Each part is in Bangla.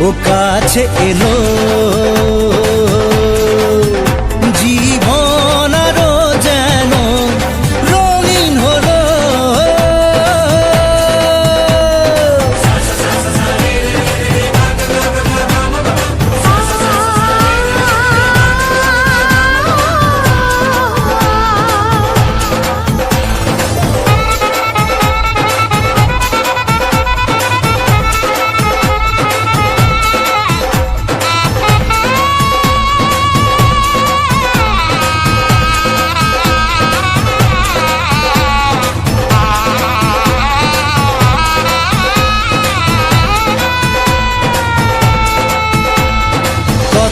ও কাছে এলো।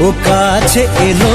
ও কাছে এলো।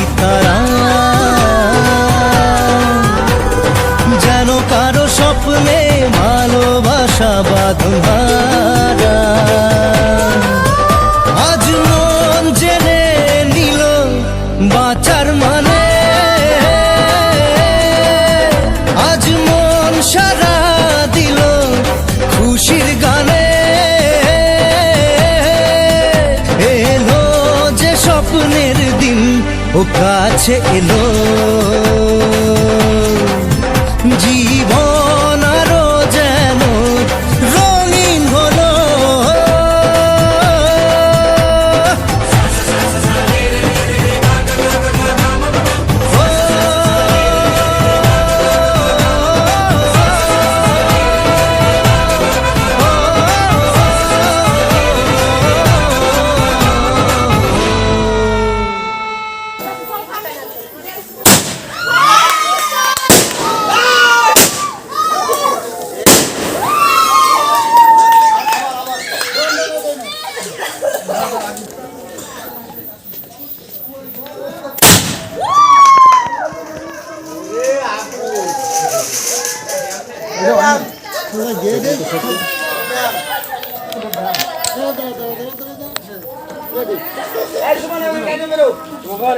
স্বপ্নের দিন ও কাছে এলো। জীবন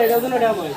এটা জন্য ড্যাম হয়